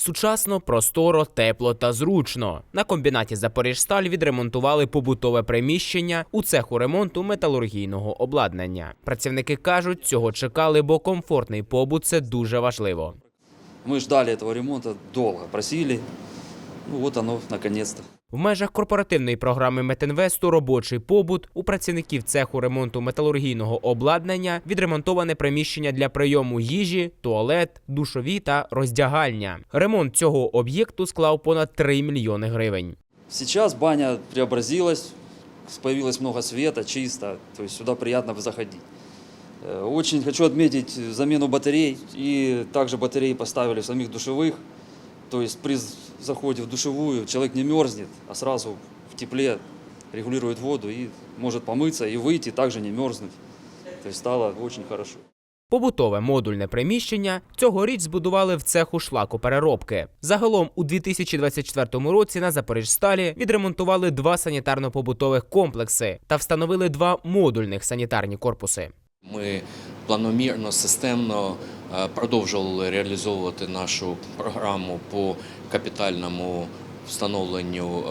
Сучасно, просторо, тепло та зручно. На комбінаті Запоріжсталь відремонтували побутове приміщення у цеху ремонту металургійного обладнання. Працівники кажуть, цього чекали, бо комфортний побут це дуже важливо. Ми ждали цього ремонту довго, просили. Ну вот оно, наконец-то. В межах корпоративної програми Метинвесту робочий побут у працівників цеху ремонту металургійного обладнання відремонтоване приміщення для прийому їжі, туалет, душові та роздягальня. Ремонт цього об'єкту склав понад 3 мільйони гривень. Сейчас баня преобразилась, появилось много света, чисто, то есть сюда приятно заходить. Э, Очень хочу отметить замену батарей, и также батареи поставили в самих душевых, то есть при заходе в душевую человек не мерзнет, а сразу в тепле регулирует воду и может помыться и выйти, также не мерзнуть. То есть стало очень хорошо. Побутове модульне приміщення цьогоріч збудували в цеху шлакопереробки. Загалом у 2024 році на Запоріжсталі відремонтували два санітарно-побутових комплекси та встановили два модульних санітарні корпуси. Ми планомірно, системно продовжували реалізовувати нашу програму по капітальному встановленню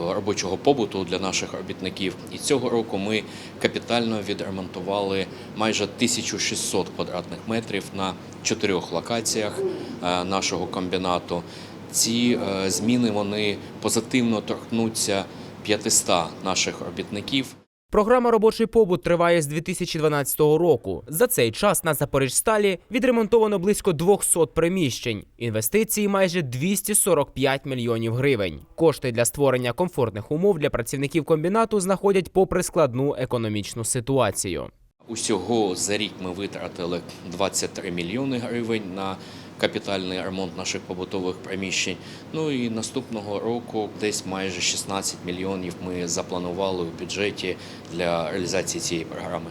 е, робочого побуту для наших робітників. І цього року ми капітально відремонтували майже 1600 квадратних метрів на чотирьох локаціях е, нашого комбінату. Ці е, зміни вони позитивно торкнуться 500 наших робітників. Програма Робочий побут триває з 2012 року. За цей час на Запоріжсталі відремонтовано близько 200 приміщень. Інвестиції майже 245 мільйонів гривень. Кошти для створення комфортних умов для працівників комбінату знаходять попри складну економічну ситуацію. Усього за рік ми витратили 23 мільйони гривень на капітальний ремонт наших побутових приміщень. Ну і наступного року десь майже 16 мільйонів ми запланували у бюджеті для реалізації цієї програми.